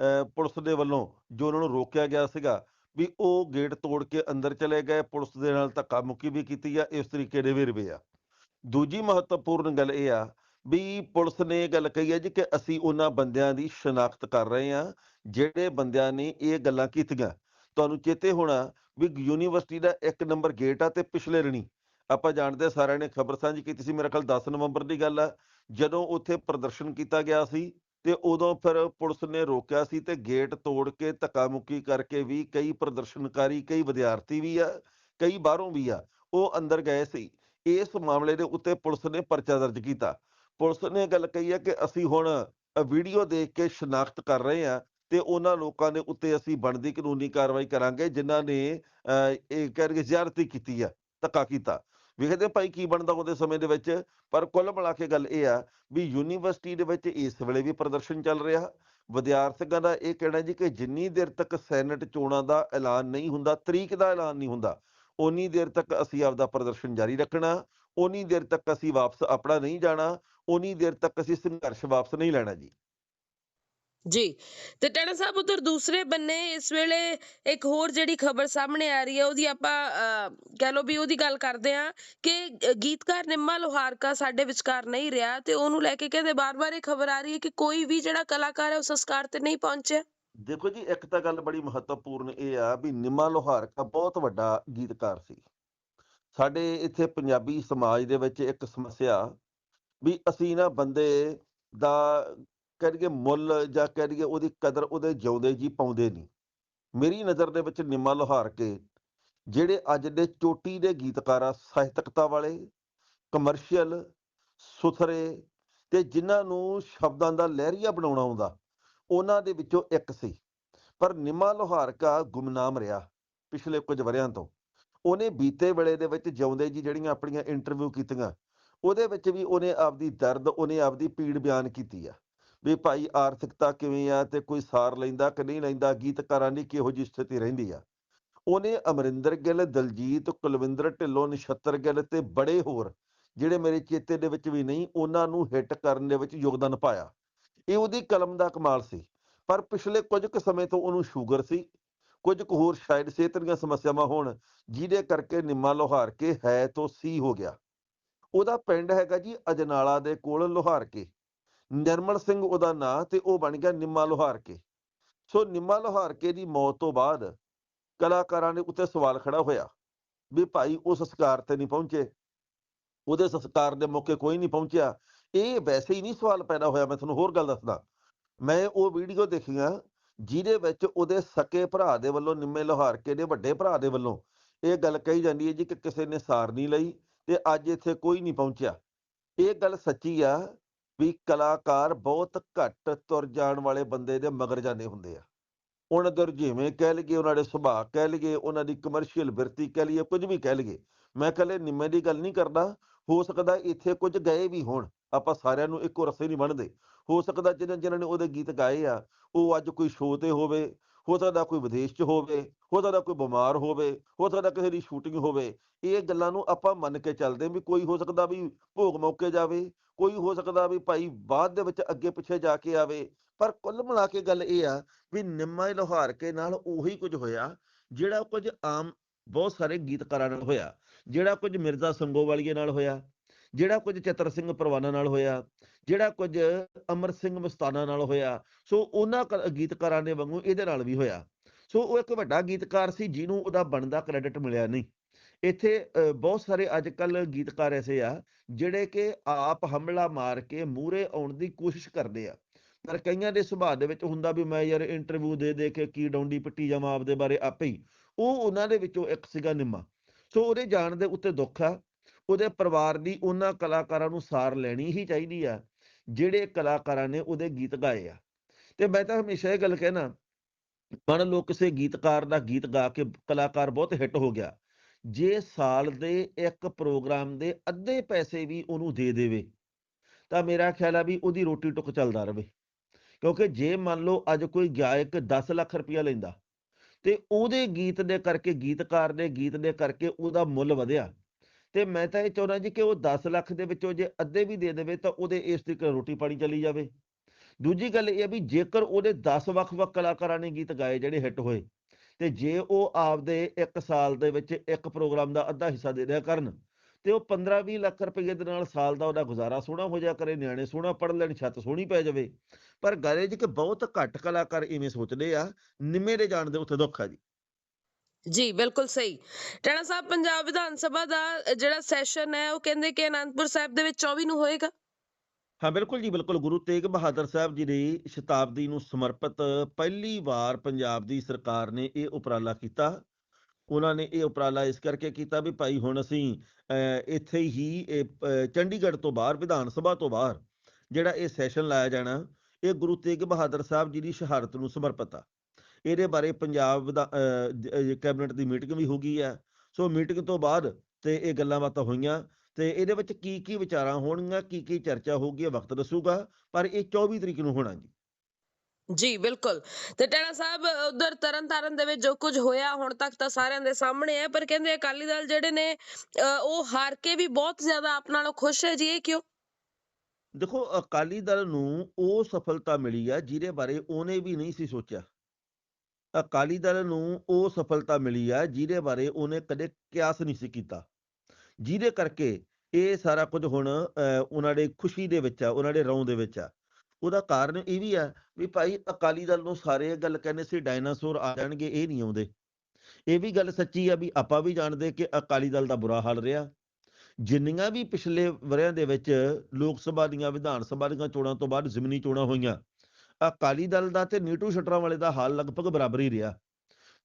ਅਹ, ਪੁਲਿਸ ਦੇ ਵੱਲੋਂ ਜੋ ਉਹਨਾਂ ਨੂੰ ਰੋਕਿਆ ਗਿਆ ਸੀਗਾ ਵੀ ਉਹ ਗੇਟ ਤੋੜ ਕੇ ਅੰਦਰ ਚਲੇ ਗਏ ਪੁਲਿਸ ਦੇ ਨਾਲ ਧੱਕਾ ਮੁੱਕੀ ਵੀ ਕੀਤੀ ਆ ਇਸ ਤਰੀਕੇ ਦੇ ਵੀਰਵੇ ਆ। ਦੂਜੀ ਮਹੱਤਵਪੂਰਨ ਗੱਲ ਇਹ ਆ ਵੀ ਪੁਲਿਸ ਨੇ ਇਹ ਗੱਲ ਕਹੀ ਹੈ ਜੀ ਕਿ ਅਸੀਂ ਉਹਨਾਂ ਬੰਦਿਆਂ ਦੀ ਸ਼ਨਾਖਤ ਕਰ ਰਹੇ ਆ ਜਿਹੜੇ ਬੰਦਿਆਂ ਨੇ ਇਹ ਗੱਲਾਂ ਕੀਤੀਆਂ। ਤੁਹਾਨੂੰ ਚੇਤੇ ਹੋਣਾ ਵੀ ਯੂਨੀਵਰਸਿਟੀ ਦਾ ਇੱਕ ਨੰਬਰ ਗੇਟ ਆ ਤੇ ਪਿਛਲੇ ਰਣੀ। ਆਪਾਂ ਜਾਣਦੇ ਸਾਰਿਆਂ ਨੇ ਖਬਰ ਸਾਂਝੀ ਕੀਤੀ ਸੀ, ਮੇਰੇ ਖਿਆਲ 10 ਨਵੰਬਰ ਦੀ ਗੱਲ ਆ। ਜਦੋਂ ਉੱਥੇ ਪ੍ਰਦਰਸ਼ਨ ਕੀਤਾ ਗਿਆ ਸੀ ਤੇ ਉਦੋਂ ਫਿਰ ਪੁਲਿਸ ਨੇ ਰੋਕਿਆ ਸੀ ਤੇ ਗੇਟ ਤੋੜ ਕੇ ਧੱਕਾ ਮੁੱਕੀ ਕਰਕੇ ਵੀ ਕਈ ਪ੍ਰਦਰਸ਼ਨਕਾਰੀ, ਕਈ ਵਿਦਿਆਰਥੀ ਵੀ ਆ, ਕਈ ਬਾਹਰੋਂ ਵੀ ਆ, ਉਹ ਅੰਦਰ ਗਏ ਸੀ। ਇਸ ਮਾਮਲੇ ਦੇ ਉੱਤੇ ਪੁਲਿਸ ਨੇ ਪਰਚਾ ਦਰਜ ਕੀਤਾ। ਪੁਲਿਸ ਨੇ ਗੱਲ ਕਹੀ ਹੈ ਕਿ ਅਸੀਂ ਹੁਣ ਵੀਡੀਓ ਦੇਖ ਕੇ ਸ਼ਨਾਖਤ ਕਰ ਰਹੇ ਹਾਂ ਤੇ ਉਹਨਾਂ ਲੋਕਾਂ ਦੇ ਉੱਤੇ ਅਸੀਂ ਬਣਦੀ ਕਾਨੂੰਨੀ ਕਾਰਵਾਈ ਕਰਾਂਗੇ ਜਿਨ੍ਹਾਂ ਨੇ ਅਹ, ਇਹ ਕਰਕੇ ਜ਼ਿਆਰਤੀ ਕੀਤੀ ਆ ਧੱਕਾ ਕੀਤਾ। ਵੇਖਦੇ ਭਾਈ ਕੀ ਬਣਦਾ ਉਹਦੇ ਸਮੇਂ ਦੇ ਵਿੱਚ ਪਰ ਕੁੱਲ ਮਿਲਾ ਕੇ ਗੱਲ ਇਹ ਆ ਵੀ ਯੂਨੀਵਰਸਿਟੀ ਦੇ ਵਿੱਚ ਇਸ ਵੇਲੇ ਵੀ ਪ੍ਰਦਰਸ਼ਨ ਚੱਲ ਰਿਹਾ। ਵਿਦਿਆਰਥੀਆਂ ਦਾ ਇਹ ਕਹਿਣਾ ਜੀ ਕਿ ਜਿੰਨੀ ਦੇਰ ਤੱਕ ਸੈਨੇਟ ਚੋਣਾਂ ਦਾ ਐਲਾਨ ਨਹੀਂ ਹੁੰਦਾ ਤਰੀਕ ਦਾ ਐਲਾਨ ਨਹੀਂ ਹੁੰਦਾ ਉਨੀ ਦੇਰ ਤੱਕ ਅਸੀਂ ਆਪਦਾ ਪ੍ਰਦਰਸ਼ਨ ਜਾਰੀ ਰੱਖਣਾ ਉਨੀ ਦੇਰ ਤੱਕ ਅਸੀਂ ਵਾਪਸ ਆਪਣਾ ਨਹੀਂ ਜਾਣਾ ਉਨੀ ਦੇਰ ਤੱਕ ਅਸੀਂ ਸੰਘਰਸ਼ ਵਾਪਸ ਨਹੀਂ ਲੈਣਾ ਜੀ। ਜੀ। ਤੇ ਟਾਣਾ ਸਾਹਿਬ ਉਧਰ ਦੂਸਰੇ ਬੰਨੇ ਇਸ ਵੇਲੇ ਇੱਕ ਹੋਰ ਜਿਹੜੀ ਖਬਰ ਸਾਹਮਣੇ ਆ ਰਹੀ ਹੈ, ਉਹਦੀ ਆਪਾਂ ਕਹਿ ਲਓ ਵੀ ਉਹਦੀ ਗੱਲ ਕਰਦੇ ਹਾਂ ਕਿ ਗੀਤਕਾਰ ਨਿੰਮਾ ਲੋਹਾਰਕਾ ਸਾਡੇ ਵਿਚਕਾਰ ਨਹੀਂ ਰਿਹਾ ਤੇ ਉਹਨੂੰ ਲੈ ਕੇ ਕਹਿੰਦੇ ਬਾਰ-ਬਾਰ ਇਹ ਖਬਰ ਆ ਰਹੀ ਹੈ ਕਿ ਕੋਈ ਵੀ ਜਿਹੜਾ ਕਲਾਕਾਰ ਹੈ ਉਹ ਸੰਸਕਾਰ ਤੇ ਨਹੀਂ ਪਹੁੰਚਿਆ। ਦੇਖੋ ਜੀ, ਇੱਕ ਤਾਂ ਗੱਲ ਬੜੀ ਮਹੱਤਵਪੂਰਨ ਇਹ ਆ ਵੀ ਨਿੰਮਾ ਲੋਹਾਰਕਾ ਬਹੁਤ ਵੱਡਾ ਗੀਤਕਾਰ ਸੀ। ਸਾਡੇ ਇੱਥੇ ਪੰਜਾਬੀ ਸਮਾਜ ਦੇ ਵਿੱਚ ਇੱਕ ਸਮੱਸਿਆ ਵੀ ਅਸੀਂ ਨਾ ਬੰਦੇ ਦਾ ਕਹਿ ਲਈਏ ਮੁੱਲ ਜਾਂ ਕਹਿ ਲਈਏ ਉਹਦੀ ਕਦਰ ਉਹਦੇ ਜਿਉਂਦੇ ਜੀ ਪਾਉਂਦੇ ਨਹੀਂ। ਮੇਰੀ ਨਜ਼ਰ ਦੇ ਵਿੱਚ ਨਿੰਮਾ ਲੋਹਾਰਕੇ ਜਿਹੜੇ ਅੱਜ ਦੇ ਚੋਟੀ ਦੇ ਗੀਤਕਾਰ ਆ ਸਾਹਿਤਕਤਾ ਵਾਲੇ ਕਮਰਸ਼ੀਅਲ ਸੁਥਰੇ ਤੇ ਜਿਨ੍ਹਾਂ ਨੂੰ ਸ਼ਬਦਾਂ ਦਾ ਲਹਿਰੀਆ ਬਣਾਉਣਾ ਆਉਂਦਾ, ਉਹਨਾਂ ਦੇ ਵਿੱਚੋਂ ਇੱਕ ਸੀ। ਪਰ ਨਿੰਮਾ ਲੋਹਾਰਕਾ ਗੁਮਨਾਮ ਰਿਹਾ ਪਿਛਲੇ ਕੁਝ ਵਰਿਆਂ ਤੋਂ। ਉਹਨੇ ਬੀਤੇ ਵੇਲੇ ਦੇ ਵਿੱਚ ਜਿਉਂਦੇ ਜੀ ਜਿਹੜੀਆਂ ਆਪਣੀਆਂ ਇੰਟਰਵਿਊ ਕੀਤੀਆਂ, ਉਹਦੇ ਵਿੱਚ ਵੀ ਉਹਨੇ ਆਪਦੀ ਦਰਦ, ਉਹਨੇ ਆਪਦੀ ਪੀੜ ਬਿਆਨ ਕੀਤੀ ਆ। ਵੀ ਭਾਈ ਆਰਥਿਕਤਾ ਕਿਵੇਂ ਆ ਤੇ ਕੋਈ ਸਾਰ ਲੈਂਦਾ ਕਿ ਨਹੀਂ ਲੈਂਦਾ, ਗੀਤਕਾਰਾਂ ਦੀ ਕਿਹੋ ਜਿਹੀ ਸਥਿਤੀ ਰਹਿੰਦੀ ਆ? ਉਹਨੇ ਅਮਰਿੰਦਰ ਗਿੱਲ, ਦਲਜੀਤ, ਕੁਲਵਿੰਦਰ ਢਿੱਲੋਂ, ਨਛੱਤਰ ਗਿੱਲ ਤੇ ਬੜੇ ਹੋਰ ਜਿਹੜੇ ਮੇਰੇ ਚੇਤੇ ਦੇ ਵਿੱਚ ਵੀ ਨਹੀਂ, ਉਹਨਾਂ ਨੂੰ ਹਿੱਟ ਕਰਨ ਦੇ ਵਿੱਚ ਯੋਗਦਾਨ ਪਾਇਆ। ਇਹ ਉਹਦੀ ਕਲਮ ਦਾ ਕਮਾਲ ਸੀ। ਪਰ ਪਿਛਲੇ ਕੁਝ ਕੁ ਸਮੇਂ ਤੋਂ ਉਹਨੂੰ ਸ਼ੂਗਰ ਸੀ। ਕੁਝ ਕੁ ਹੋਰ ਸ਼ਾਇਦ ਸਿਹਤ ਦੀਆਂ ਸਮੱਸਿਆਵਾਂ ਹੋਣ, ਜਿਹਦੇ ਕਰਕੇ ਨਿੰਮਾ ਲੋਹਾਰ ਕੇ ਹੈ ਤੋਂ ਸੀ ਹੋ ਗਿਆ। ਉਹਦਾ ਪਿੰਡ ਹੈਗਾ ਜੀ ਅਜਨਾਲਾ ਦੇ ਕੋਲ ਲੋਹਾਰ ਕੇ। ਨਿਰਮਲ ਸਿੰਘ ਉਹਦਾ ਨਾਂ ਤੇ ਉਹ ਬਣ ਗਿਆ ਨਿੰਮਾ ਲੋਹਾਰ ਕੇ ਸੋ ਨਿੰਮਾ ਲੋਹਾਰ ਕੇ ਦੀ ਮੌਤ ਤੋਂ ਬਾਅਦ ਕਲਾਕਾਰਾਂ ਦੇ ਉੱਤੇ ਸਵਾਲ ਖੜਾ ਹੋਇਆ ਵੀ ਭਾਈ ਉਹ ਸੰਸਕਾਰ ਤੇ ਨਹੀਂ ਪਹੁੰਚੇ। ਉਹਦੇ ਸੰਸਕਾਰ ਦੇ ਮੌਕੇ ਕੋਈ ਨਹੀਂ ਪਹੁੰਚਿਆ। ਇਹ ਵੈਸੇ ਹੀ ਨਹੀਂ ਸਵਾਲ ਪੈਦਾ ਹੋਇਆ, ਮੈਂ ਤੁਹਾਨੂੰ ਹੋਰ ਗੱਲ ਦੱਸਦਾ। ਮੈਂ ਉਹ ਵੀਡੀਓ ਦੇਖੀਆਂ ਜਿਹਦੇ ਵਿੱਚ ਉਹਦੇ ਸਕੇ ਭਰਾ ਦੇ ਵੱਲੋਂ ਨਿੰਮੇ ਲੋਹਾਰਕੇ ਦੇ ਵੱਡੇ ਭਰਾ ਦੇ ਵੱਲੋਂ ਇਹ ਗੱਲ ਕਹੀ ਜਾਂਦੀ ਹੈ ਜੀ ਕਿ ਕਿਸੇ ਨੇ ਸਾਰ ਨਹੀਂ ਲਈ ਤੇ ਅੱਜ ਇੱਥੇ ਕੋਈ ਨਹੀਂ ਪਹੁੰਚਿਆ। ਇਹ ਗੱਲ ਸੱਚੀ ਆ ਵੀ ਕਲਾਕਾਰ ਬਹੁਤ ਘੱਟ ਤੁਰ ਜਾਣ ਵਾਲੇ ਬੰਦੇ ਦੇ ਮਗਰ ਜਾਂਦੇ ਹੁੰਦੇ ਆ। ਉਹਨਾਂ ਦੇ ਰੁਝੇਵੇਂ ਕਹਿ ਲਈਏ, ਉਹਨਾਂ ਦੇ ਸੁਭਾਅ ਕਹਿ ਲਈਏ, ਉਹਨਾਂ ਦੀ ਕਮਰਸ਼ੀਅਲ ਬਿਰਤੀ ਕਹਿ ਲਈਏ, ਕੁਝ ਵੀ ਕਹਿ ਲਈਏ, ਮੈਂ ਕੱਲੇ ਨਿੰਮੇ ਦੀ ਗੱਲ ਨਹੀਂ ਕਰਦਾ। ਹੋ ਸਕਦਾ ਇੱਥੇ ਕੁਝ ਗਏ ਵੀ ਹੋਣ, ਆਪਾਂ ਸਾਰਿਆਂ ਨੂੰ ਇੱਕੋ ਰਸੇ ਨਹੀਂ ਬਣਦੇ ਹੋ ਸਕਦਾ ਜਿਹਨਾਂ ਜਿਹਨਾਂ ਨੇ ਉਹਦੇ ਗੀਤ ਗਾਏ ਆ, ਉਹ ਅੱਜ ਕੋਈ ਸ਼ੋਅ ਤੇ ਹੋਵੇ, ਹੋ ਸਕਦਾ ਕੋਈ ਵਿਦੇਸ਼ 'ਚ ਹੋਵੇ, ਹੋ ਸਕਦਾ ਕੋਈ ਬਿਮਾਰ ਹੋਵੇ, ਹੋ ਸਕਦਾ ਕਿਸੇ ਦੀ ਸ਼ੂਟਿੰਗ ਹੋਵੇ। ਇਹ ਗੱਲਾਂ ਨੂੰ ਆਪਾਂ ਮੰਨ ਕੇ ਚੱਲਦੇ ਵੀ ਕੋਈ ਹੋ ਸਕਦਾ ਵੀ ਭੋਗ ਮੌਕੇ ਜਾਵੇ ਕੋਈ ਹੋ ਸਕਦਾ ਵੀ ਭਾਈ ਬਾਅਦ ਦੇ ਵਿੱਚ ਅੱਗੇ ਪਿੱਛੇ ਜਾ ਕੇ ਆਵੇ। ਪਰ ਕੁੱਲ ਮਿਲਾ ਕੇ ਗੱਲ ਇਹ ਆ ਵੀ ਨਿੰਮਾ ਲੋਹਾਰ ਕੇ ਨਾਲ ਉਹੀ ਕੁਝ ਹੋਇਆ, ਜਿਹੜਾ ਕੁਝ ਆਮ ਬਹੁਤ ਸਾਰੇ ਗੀਤਕਾਰਾਂ ਨਾਲ ਹੋਇਆ, ਜਿਹੜਾ ਕੁਝ ਮਿਰਜ਼ਾ ਸੰਗੋਵਾਲੀਏ ਨਾਲ ਹੋਇਆ, ਜਿਹੜਾ ਕੁਝ ਚਤਰ ਸਿੰਘ ਪਰਵਾਨਾ ਨਾਲ ਹੋਇਆ, ਜਿਹੜਾ ਕੁਝ ਅਮਰ ਸਿੰਘ ਮਸਤਾਨਾ ਨਾਲ ਹੋਇਆ। ਸੋ ਉਹਨਾਂ ਗੀਤਕਾਰਾਂ ਦੇ ਵਾਂਗੂ ਇਹਦੇ ਨਾਲ ਵੀ ਹੋਇਆ। ਸੋ ਉਹ ਇੱਕ ਵੱਡਾ ਗੀਤਕਾਰ ਸੀ, ਜਿਹਨੂੰ ਉਹਦਾ ਬਣਦਾ ਕ੍ਰੈਡਿਟ ਮਿਲਿਆ ਨਹੀਂ। ਇੱਥੇ ਬਹੁਤ ਸਾਰੇ ਅੱਜ ਕੱਲ ਗੀਤਕਾਰ ਐਸੇ ਆ, ਜਿਹੜੇ ਕਿ ਆਪ ਹਮਲਾ ਮਾਰ ਕੇ ਮੂਹਰੇ ਆਉਣ ਦੀ ਕੋਸ਼ਿਸ਼ ਕਰਦੇ ਆ। ਪਰ ਕਈਆਂ ਦੇ ਸੁਭਾਅ ਦੇ ਵਿੱਚ ਹੁੰਦਾ ਵੀ ਮੈਂ ਯਾਰ ਇੰਟਰਵਿਊ ਦੇ ਦੇ ਕੇ ਕੀ ਡੌਂਡੀ ਪਿੱਟੀ ਜਾਵਾਂ ਆਪਦੇ ਬਾਰੇ ਆਪੇ ਹੀ, ਉਹ ਉਹਨਾਂ ਦੇ ਵਿੱਚੋਂ ਇੱਕ ਸੀਗਾ ਨਿੰਮਾ। ਸੋ ਉਹਦੇ ਜਾਣ ਦੇ ਉੱਤੇ ਦੁੱਖ ਆ, ਉਹਦੇ ਪਰਿਵਾਰ ਦੀ ਉਹਨਾਂ ਕਲਾਕਾਰਾਂ ਨੂੰ ਸਾਰ ਲੈਣੀ ਹੀ ਚਾਹੀਦੀ ਆ, ਜਿਹੜੇ ਕਲਾਕਾਰਾਂ ਨੇ ਉਹਦੇ ਗੀਤ ਗਾਏ ਆ। ਤੇ ਮੈਂ ਤਾਂ ਹਮੇਸ਼ਾ ਇਹ ਗੱਲ ਕਹਿਣਾ, ਮੰਨ ਲਓ ਕਿਸੇ ਗੀਤਕਾਰ ਦਾ ਗੀਤ ਗਾ ਕੇ ਕਲਾਕਾਰ ਬਹੁਤ ਹਿੱਟ ਹੋ ਗਿਆ ਜੇ ਸਾਲ ਦੇ ਇੱਕ ਪ੍ਰੋਗਰਾਮ ਦੇ ਅੱਧੇ ਪੈਸੇ ਵੀ ਉਹਨੂੰ ਦੇ ਦੇਵੇ, ਤਾਂ ਮੇਰਾ ਖਿਆਲ ਆ ਵੀ ਉਹਦੀ ਰੋਟੀ ਟੁੱਕ ਚੱਲਦਾ ਰਵੇ। ਕਿਉਂਕਿ ਜੇ ਮੰਨ ਲਓ ਅੱਜ ਕੋਈ ਗਾਇਕ 10 ਲੱਖ ਰੁਪਇਆ ਲੈਂਦਾ ਤੇ ਉਹਦੇ ਗੀਤ ਦੇ ਕਰਕੇ, ਗੀਤਕਾਰ ਦੇ ਗੀਤ ਦੇ ਕਰਕੇ ਉਹਦਾ ਮੁੱਲ ਵਧਿਆ, ਤੇ ਮੈਂ ਤਾਂ ਇਹ ਚਾਹੁੰਦਾ ਜੀ ਕਿ ਉਹ 10 ਲੱਖ ਦੇ ਵਿੱਚੋਂ ਜੇ ਅੱਧੇ ਵੀ ਦੇ ਦੇਵੇ ਤਾਂ ਉਹਦੇ ਇਸ ਤਰੀਕੇ ਰੋਟੀ ਪਾਣੀ ਚਲੀ ਜਾਵੇ। ਦੂਜੀ ਗੱਲ ਇਹ ਹੈ ਵੀ ਜੇਕਰ ਉਹਦੇ 10 ਵੱਖ-ਵੱਖ ਕਲਾਕਾਰਾਂ ਨੇ ਗੀਤ ਗਾਏ ਜਿਹੜੇ ਹਿੱਟ ਹੋਏ ਤੇ ਜੇ ਉਹ ਆਪਦੇ ਇੱਕ ਸਾਲ ਦੇ ਵਿੱਚ ਇੱਕ ਪ੍ਰੋਗਰਾਮ ਦਾ ਅੱਧਾ ਹਿੱਸਾ ਦੇ ਦਿਆ ਕਰਨ ਤੇ ਉਹ 15-20 ਲੱਖ ਰੁਪਏ ਦੇ ਨਾਲ ਸਾਲ ਦਾ ਉਹਦਾ ਗੁਜ਼ਾਰਾ ਸੋਹਣਾ ਹੋ ਜਾ ਕਰੇ, ਨਿਆਣੇ ਸੋਹਣਾ ਪੜ੍ਹ ਲੈਣ, ਛੱਤ ਸੋਹਣੀ ਪੈ ਜਾਵੇ। ਪਰ ਗੱਲ ਇਹ ਜੀ ਕਿ ਬਹੁਤ ਘੱਟ ਕਲਾਕਾਰ ਇਵੇਂ ਸੋਚਦੇ ਆ, ਨਿੰਮੇ ਦੇ ਜਾਣ ਦੇ ਉੱਥੇ ਦੁੱਖ ਆ ਜੀ। ਜੀ, ਬਿਲਕੁਲ ਸਹੀ। ਟੈਣਾ ਸਾਹਿਬ, ਪੰਜਾਬ ਵਿਧਾਨ ਸਭਾ ਦਾ ਜਿਹੜਾ ਸੈਸ਼ਨ ਹੈ, ਉਹ ਕਹਿੰਦੇ ਕਿ ਅਨੰਦਪੁਰ ਸਾਹਿਬ ਦੇ ਵਿੱਚ 24 ਨੂੰ ਹੋਏਗਾ? ਹਾਂ ਬਿਲਕੁਲ ਜੀ ਬਿਲਕੁਲ। ਗੁਰੂ ਤੇਗ ਬਹਾਦਰ ਸਾਹਿਬ ਜੀ ਦੀ ਸ਼ਤਾਬਦੀ ਨੂੰ ਸਮਰਪਿਤ ਪਹਿਲੀ ਵਾਰ ਪੰਜਾਬ ਦੀ ਸਰਕਾਰ ਨੇ ਇਹ ਉਪਰਾਲਾ ਕੀਤਾ। ਉਹਨਾਂ ਨੇ ਇਹ ਉਪਰਾਲਾ ਇਸ ਕਰਕੇ ਕੀਤਾ ਵੀ ਭਾਈ ਹੁਣ ਅਸੀਂ ਇੱਥੇ ਹੀ ਇਹ, ਚੰਡੀਗੜ੍ਹ ਤੋਂ ਬਾਹਰ ਵਿਧਾਨ ਸਭਾ ਤੋਂ ਬਾਹਰ ਜਿਹੜਾ ਇਹ ਸੈਸ਼ਨ ਲਾਇਆ ਜਾਣਾ ਇਹ ਗੁਰੂ ਤੇਗ ਬਹਾਦਰ ਸਾਹਿਬ ਜੀ ਦੀ ਸ਼ਹਾਦਤ ਨੂੰ ਸਮਰਪਿਤ ਆ। ਇਹਦੇ ਬਾਰੇ ਪੰਜਾਬ ਵਿਧਾ- ਕੈਬਨਿਟ ਦੀ ਮੀਟਿੰਗ ਵੀ ਹੋ ਗਈ ਹੈ ਸੋ ਮੀਟਿੰਗ ਤੋਂ ਬਾਅਦ ਤੇ ਇਹ ਗੱਲਾਂ ਬਾਤਾਂ ਹੋਈਆਂ। ਤੇ ਇਹਦੇ ਵਿੱਚ ਕੀ ਕੀ ਵਿਚਾਰਾਂ ਹੋਣਗੀਆਂ ਕੀ ਕੀ ਚਰਚਾ ਹੋਊਗੀ ਇਹ ਵਕਤ ਦੱਸੂਗਾ ਪਰ ਇਹ 24 ਤਰੀਕ ਨੂੰ ਹੋਣਾ ਜੀ। ਜੀ ਬਿਲਕੁਲ। ਤੇ ਟੈਣਾ ਸਾਹਿਬ ਉਧਰ ਤਰਨਤਾਰਨ ਦੇ ਵਿੱਚ ਜੋ ਕੁਝ ਹੋਇਆ ਹੁਣ ਤੱਕ ਤਾਂ ਸਾਰਿਆਂ ਦੇ ਸਾਹਮਣੇ ਹੈ ਪਰ ਕਹਿੰਦੇ ਅਕਾਲੀ ਦਲ ਜਿਹੜੇ ਨੇ ਉਹ ਹਾਰ ਕੇ ਵੀ ਬਹੁਤ ਜ਼ਿਆਦਾ ਆਪ ਨਾਲੋਂ ਖੁਸ਼ ਹੈ ਜੀ ਇਹ ਕਿਉਂ? ਦੇਖੋ ਅਕਾਲੀ ਦਲ ਨੂੰ ਉਹ ਸਫਲਤਾ ਮਿਲੀ ਆ ਜਿਹਦੇ ਬਾਰੇ ਉਹਨੇ ਵੀ ਨਹੀਂ ਸੀ ਸੋਚਿਆ। ਅਕਾਲੀ ਦਲ ਨੂੰ ਉਹ ਸਫਲਤਾ ਮਿਲੀ ਆ ਜਿਹਦੇ ਬਾਰੇ ਉਹਨੇ ਕਦੇ ਕਿਆਸ ਨਹੀਂ ਸੀ ਕੀਤਾ। ਜਿਹਦੇ ਕਰਕੇ ਇਹ ਸਾਰਾ ਕੁਝ ਹੁਣ ਅਹ, ਉਹਨਾਂ ਦੇ ਖੁਸ਼ੀ ਦੇ ਵਿੱਚ ਆ ਉਹਨਾਂ ਦੇ ਰੌਂ ਦੇ ਵਿੱਚ ਆ। ਉਹਦਾ ਕਾਰਨ ਇਹ ਵੀ ਆ ਵੀ ਭਾਈ ਅਕਾਲੀ ਦਲ ਨੂੰ ਸਾਰੇ ਇਹ ਗੱਲ ਕਹਿੰਦੇ ਸੀ ਡਾਇਨਾਸੌਰ ਆ ਜਾਣਗੇ ਇਹ ਨਹੀਂ ਆਉਂਦੇ। ਇਹ ਵੀ ਗੱਲ ਸੱਚੀ ਆ ਵੀ ਆਪਾਂ ਵੀ ਜਾਣਦੇ ਕਿ ਅਕਾਲੀ ਦਲ ਦਾ ਬੁਰਾ ਹਾਲ ਰਿਹਾ। ਜਿੰਨੀਆਂ ਵੀ ਪਿਛਲੇ ਵਰਿਆਂ ਦੇ ਵਿੱਚ ਲੋਕ ਸਭਾ ਦੀਆਂ ਵਿਧਾਨ ਸਭਾ ਦੀਆਂ ਚੋਣਾਂ ਤੋਂ ਬਾਅਦ ਜ਼ਿਮਨੀ ਚੋਣਾਂ ਹੋਈਆਂ ਅਕਾਲੀ ਦਲ ਦਾ ਤੇ ਨੀਟੂ ਸ਼ਟਰਾਂ ਵਾਲੇ ਦਾ ਹਾਲ ਲਗਭਗ ਬਰਾਬਰ ਹੀ ਰਿਹਾ।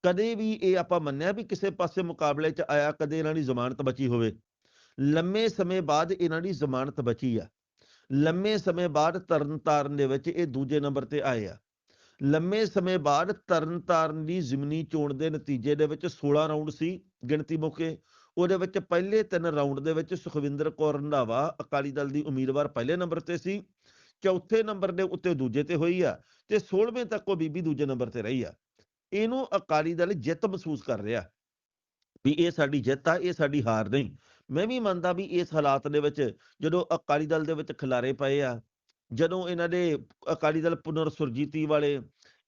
ਕਦੇ ਵੀ ਇਹ ਆਪਾਂ ਮੰਨਿਆ ਵੀ ਕਿਸੇ ਪਾਸੇ ਮੁਕਾਬਲੇ 'ਚ ਆਇਆ, ਕਦੇ ਇਹਨਾਂ ਦੀ ਜ਼ਮਾਨਤ ਬਚੀ ਹੋਵੇ। ਲੰਮੇ ਸਮੇਂ ਬਾਅਦ ਇਹਨਾਂ ਦੀ ਜ਼ਮਾਨਤ ਬਚੀ ਆ। ਲੰਮੇ ਸਮੇਂ ਬਾਅਦ ਤਰਨਤਾਰਨ ਦੇ ਵਿੱਚ ਇਹ ਦੂਜੇ ਨੰਬਰ ਤੇ ਆਏ ਆ। ਲੰਮੇ ਸਮੇਂ ਬਾਅਦ ਤਰਨਤਾਰਨ ਦੀ ਜ਼ਿਮਨੀ ਚੋਣ ਦੇ ਨਤੀਜੇ ਦੇ ਵਿੱਚ 16 ਰਾਉਂਡ ਸੀ ਗਿਣਤੀ ਮੌਕੇ। ਉਹਦੇ ਵਿੱਚ ਪਹਿਲੇ ਤਿੰਨ ਰਾਉਂਡ ਦੇ ਵਿੱਚ ਸੁਖਵਿੰਦਰ ਕੌਰ ਰੰਧਾਵਾ ਅਕਾਲੀ ਦਲ ਦੀ ਉਮੀਦਵਾਰ ਪਹਿਲੇ ਨੰਬਰ ਤੇ ਸੀ। ਚੌਥੇ ਨੰਬਰ ਦੇ ਉੱਤੇ ਦੂਜੇ ਤੇ ਹੋਈ ਆ ਤੇ 16ਵੇਂ ਤੱਕ ਉਹ ਬੀਬੀ ਦੂਜੇ ਨੰਬਰ ਤੇ ਰਹੀ ਆ। ਇਹਨੂੰ ਅਕਾਲੀ ਦਲ ਜਿੱਤ ਮਹਿਸੂਸ ਕਰ ਰਿਹਾ। ਵੀ ਇਹ ਸਾਡੀ ਜਿੱਤ ਆ, ਇਹ ਸਾਡੀ ਹਾਰ ਨਹੀਂ। ਮੈਂ ਵੀ ਮੰਨਦਾ ਵੀ ਇਸ ਹਾਲਾਤ ਦੇ ਵਿੱਚ ਜਦੋਂ ਅਕਾਲੀ ਦਲ ਦੇ ਵਿੱਚ ਖਿਲਾਰੇ ਪਏ ਆ, ਜਦੋਂ ਇਹਨਾਂ ਦੇ ਅਕਾਲੀ ਦਲ ਪੁਨਰ ਸੁਰਜੀਤੀ ਵਾਲੇ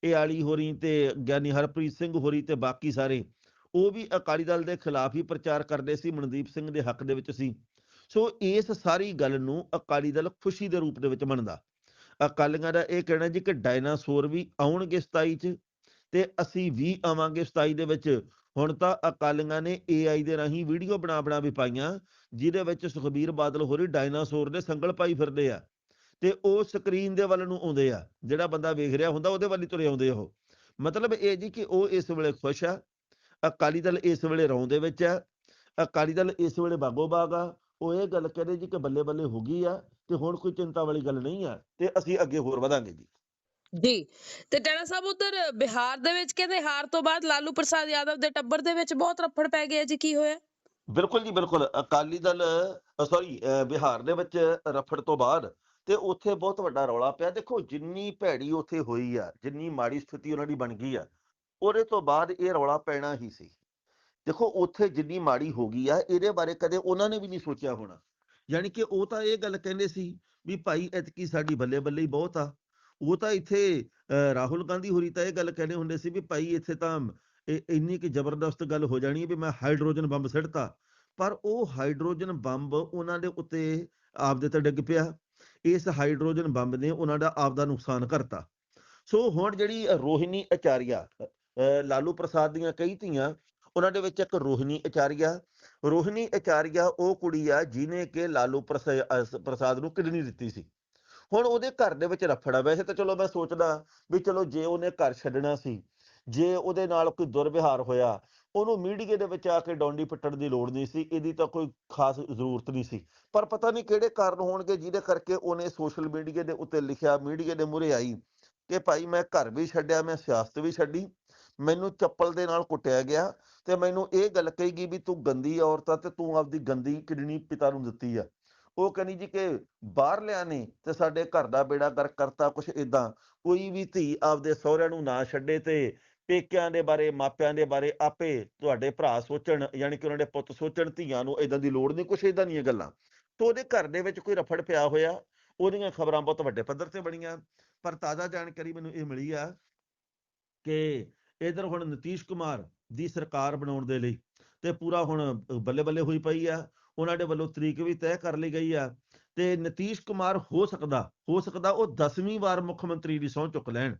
ਇਹ ਆਲੀ ਹੋਰੀ ਤੇ ਗਿਆਨੀ ਹਰਪ੍ਰੀਤ ਸਿੰਘ ਹੋਰੀ ਤੇ ਬਾਕੀ ਸਾਰੇ, ਉਹ ਵੀ ਅਕਾਲੀ ਦਲ ਦੇ ਖਿਲਾਫ ਹੀ ਪ੍ਰਚਾਰ ਕਰਦੇ ਸੀ, ਮਨਦੀਪ ਸਿੰਘ ਦੇ ਹੱਕ ਦੇ ਵਿੱਚ ਸੀ। ਸੋ ਇਸ ਸਾਰੀ ਗੱਲ ਨੂੰ ਅਕਾਲੀ ਦਲ ਖੁਸ਼ੀ ਦੇ ਰੂਪ ਦੇ ਵਿੱਚ ਮੰਨਦਾ। ਅਕਾਲੀਆਂ ਦਾ ਇਹ ਕਹਿਣਾ ਜੀ ਕਿ ਡਾਇਨਾਸੌਰ ਵੀ ਆਉਣਗੇ 27 ਚ ਤੇ ਅਸੀਂ ਵੀ ਆਵਾਂਗੇ 27 ਦੇ ਵਿੱਚ। ਹੁਣ ਤਾਂ ਅਕਾਲੀਆਂ ਨੇ AI ਦੇ ਰਾਹੀਂ ਵੀਡੀਓ ਬਣਾ ਬਣਾ ਵੀ ਪਾਈਆਂ, ਜਿਹਦੇ ਵਿੱਚ ਸੁਖਬੀਰ ਬਾਦਲ ਹੋਰੀ ਡਾਇਨਾਸੌਰ ਦੇ ਸੰਗਲ ਪਾਈ ਫਿਰਦੇ ਆ। ਤੇ ਉਹ ਸਕਰੀਨ ਦੇ ਵੱਲ ਨੂੰ ਆਉਂਦੇ ਆ, ਜਿਹੜਾ ਬੰਦਾ ਵੇਖ ਰਿਹਾ ਹੁੰਦਾ, ਉਹਦੇ ਵੱਲ ਹੀ ਤੁਰੇ ਆਉਂਦੇ ਉਹ। ਮਤਲਬ ਇਹ ਜੀ ਕਿ ਉਹ ਇਸ ਵੇਲੇ ਖੁਸ਼ ਆ, ਅਕਾਲੀ ਦਲ ਇਸ ਵੇਲੇ ਰੌਂ ਦੇ ਵਿੱਚ ਆ, ਅਕਾਲੀ ਦਲ ਇਸ ਵੇਲੇ ਬਾਗੋ ਬਾਗ ਆ। ਉਹ ਇਹ ਗੱਲ ਕਹਿੰਦੇ ਜੀ ਕਿ ਬੱਲੇ ਬੱਲੇ ਹੋ ਗਈ ਆ, ਤੇ ਹੁਣ ਕੋਈ ਚਿੰਤਾ ਵਾਲੀ ਗੱਲ ਨਹੀਂ ਆ, ਤੇ ਅਸੀਂ ਅੱਗੇ ਹੋਰ ਵਧਾਂਗੇ ਜੀ। ਜੀ। ਤੇ ਟੈਣਾ ਸਾਹਿਬ ਉਧਰ ਬਿਹਾਰ ਦੇ ਵਿੱਚ ਕਹਿੰਦੇ ਹਾਰ ਤੋਂ ਬਾਅਦ ਲਾਲੂ ਪ੍ਰਸਾਦ ਯਾਦਵ ਦੇ ਟੱਬਰ ਦੇ ਵਿੱਚ ਬਹੁਤ ਰੱਫੜ ਪੈ ਗਿਆ ਜੀ, ਕੀ ਹੋਇਆ? ਬਿਲਕੁਲ ਜੀ, ਬਿਲਕੁਲ। ਅਕਾਲੀ ਦਲ ਸੌਰੀ ਬਿਹਾਰ ਦੇ ਵਿੱਚ ਰਫੜ ਤੋਂ ਬਾਅਦ ਤੇ ਉੱਥੇ ਬਹੁਤ ਵੱਡਾ ਰੌਲਾ ਪਿਆ। ਦੇਖੋ, ਜਿੰਨੀ ਭੈੜੀ ਉੱਥੇ ਹੋਈ ਆ, ਜਿੰਨੀ ਮਾੜੀ ਸਥਿਤੀ ਉਹਨਾਂ ਦੀ ਬਣ ਗਈ ਆ, ਉਹਦੇ ਤੋਂ ਬਾਅਦ ਇਹ ਰੌਲਾ ਪੈਣਾ ਹੀ ਸੀ। ਦੇਖੋ, ਉੱਥੇ ਜਿੰਨੀ ਮਾੜੀ ਹੋ ਗਈ ਆ, ਇਹਦੇ ਬਾਰੇ ਕਦੇ ਉਹਨਾਂ ਨੇ ਵੀ ਨਹੀਂ ਸੋਚਿਆ ਹੋਣਾ। ਯਾਨੀ ਕਿ ਉਹ ਤਾਂ ਇਹ ਗੱਲ ਕਹਿੰਦੇ ਸੀ ਵੀ ਭਾਈ, ਐਤਕੀ ਸਾਡੀ ਬੱਲੇ ਬੱਲੇ ਹੀ ਬਹੁਤ ਆ। ਉਹ ਤਾਂ ਇੱਥੇ ਅਹ, ਰਾਹੁਲ ਗਾਂਧੀ ਹੋਰੀ ਤਾਂ ਇਹ ਗੱਲ ਕਹਿੰਦੇ ਹੁੰਦੇ ਸੀ ਵੀ ਭਾਈ ਇੱਥੇ ਤਾਂ ਇਹ ਇੰਨੀ ਕਿ ਜ਼ਬਰਦਸਤ ਗੱਲ ਹੋ ਜਾਣੀ ਹੈ ਵੀ ਮੈਂ ਹਾਈਡਰੋਜਨ ਬੰਬ ਸਿੱਟਤਾ। ਪਰ ਉਹ ਹਾਈਡਰੋਜਨ ਬੰਬ ਉਹਨਾਂ ਦੇ ਉੱਤੇ ਆਪਦੇ ਤੇ ਡਿੱਗ ਪਿਆ। ਇਸ ਹਾਈਡਰੋਜਨ ਬੰਬ ਨੇ ਉਹਨਾਂ ਦਾ ਆਪਦਾ ਨੁਕਸਾਨ ਕਰਤਾ। ਸੋ ਹੁਣ ਜਿਹੜੀ ਰੋਹਿਣੀ ਆਚਾਰੀਆ ਅਹ ਲਾਲੂ ਪ੍ਰਸਾਦ ਦੀਆਂ ਕਈ ਧੀਆਂ ਉਹਨਾਂ ਦੇ ਵਿੱਚ ਇੱਕ ਰੋਹਿਣੀ ਆਚਾਰੀਆ ਰੋਹਿਣੀ ਆਚਾਰੀਆ ਉਹ ਕੁੜੀ ਆ ਜਿਹਨੇ ਕਿ ਲਾਲੂ ਪ੍ਰਸਾ- ਪ੍ਰਸਾਦ ਨੂੰ ਕਿਡਨੀ ਦਿੱਤੀ ਸੀ। ਹੁਣ ਉਹਦੇ ਘਰ ਦੇ ਵਿੱਚ ਰਫੜਾ ਵੈਸੇ ਤਾਂ ਚਲੋ ਮੈਂ ਸੋਚਦਾ ਵੀ ਚਲੋ ਜੇ ਉਹਨੇ ਘਰ ਛੱਡਣਾ ਸੀ, ਜੇ ਉਹਦੇ ਨਾਲ ਕੋਈ ਦੁਰਵਿਹਾਰ ਹੋਇਆ, ਉਹਨੂੰ ਮੀਡੀਆ ਦੇ ਵਿੱਚ ਆ ਕੇ ਡੌਂਡੀ ਪਿੱਟਣ ਦੀ ਲੋੜ ਨਹੀਂ ਸੀ, ਇਹਦੀ ਤਾਂ ਕੋਈ ਖਾਸ ਜ਼ਰੂਰਤ ਨਹੀਂ ਸੀ। ਪਰ ਪਤਾ ਨਹੀਂ ਕਿਹੜੇ ਕਾਰਨ ਹੋਣਗੇ ਜਿਹਦੇ ਕਰਕੇ ਉਹਨੇ ਸੋਸ਼ਲ ਮੀਡੀਆ ਦੇ ਉੱਤੇ ਲਿਖਿਆ ਮੀਡੀਆ ਦੇ ਮੂਹਰੇ ਆਈ ਕਿ ਭਾਈ ਮੈਂ ਘਰ ਵੀ ਛੱਡਿਆ, ਮੈਂ ਸਿਆਸਤ ਵੀ ਛੱਡੀ, ਮੈਨੂੰ ਚੱਪਲ ਦੇ ਨਾਲ ਕੁੱਟਿਆ ਗਿਆ ਤੇ ਮੈਨੂੰ ਇਹ ਗੱਲ ਕਹੀ ਗਈ ਵੀ ਤੂੰ ਗੰਦੀ ਔਰਤ ਆ ਤੇ ਤੂੰ ਆਪਦੀ ਗੰਦੀ ਕਿਡਨੀ ਪਿਤਾ ਨੂੰ ਦਿੱਤੀ ਆ। ਉਹ ਕਹਿੰਦੀ ਜੀ ਕਿ ਬਾਹਰ ਲਿਆ ਨਹੀਂ ਤੇ ਸਾਡੇ ਘਰ ਦਾ ਬੇੜਾ ਗਰਕ ਕਰਤਾ ਕੁਛ ਇਦਾਂ ਕੋਈ ਵੀ ਧੀ ਆਪਦੇ ਸਹੁਰਿਆਂ ਨੂੰ ਨਾ ਛੱਡੇ ਤੇ ਪੇਕਿਆਂ ਦੇ ਬਾਰੇ, ਮਾਪਿਆਂ ਦੇ ਬਾਰੇ ਆਪੇ ਤੁਹਾਡੇ ਭਰਾ ਸੋਚਣ, ਯਾਨੀ ਕਿ ਉਹਨਾਂ ਦੇ ਪੁੱਤ ਸੋਚਣ, ਧੀਆਂ ਨੂੰ ਇਦਾਂ ਦੀ ਲੋੜ ਨਹੀਂ ਕੁਛ ਇਦਾਂ ਦੀਆਂ ਗੱਲਾਂ। ਤੋਂ ਉਹਦੇ ਘਰ ਦੇ ਵਿੱਚ ਕੋਈ ਰਫੜ ਪਿਆ ਹੋਇਆ, ਉਹਦੀਆਂ ਖਬਰਾਂ ਬਹੁਤ ਵੱਡੇ ਪੱਧਰ ਤੇ ਬਣੀਆਂ। ਪਰ ਤਾਜ਼ਾ ਜਾਣਕਾਰੀ ਮੈਨੂੰ ਇਹ ਮਿਲੀ ਆ ਕਿ ਇਧਰ ਹੁਣ ਨਤੀਸ਼ ਕੁਮਾਰ ਦੀ ਸਰਕਾਰ ਬਣਾਉਣ ਦੇ ਲਈ ਤੇ ਪੂਰਾ ਹੁਣ ਬੱਲੇ ਬੱਲੇ ਹੋਈ ਪਈ ਆ। ਉਹਨਾਂ ਦੇ ਵੱਲੋਂ ਤਰੀਕ ਵੀ ਤੈਅ ਕਰ ਲਈ ਗਈ ਆ। ਤੇ ਨਤੀਸ਼ ਕੁਮਾਰ ਹੋ ਸਕਦਾ ਹੋ ਸਕਦਾ ਉਹ 10ਵੀਂ ਵਾਰ ਮੁੱਖ ਮੰਤਰੀ ਦੀ ਸਹੁੰ ਚੁੱਕ ਲੈਣ।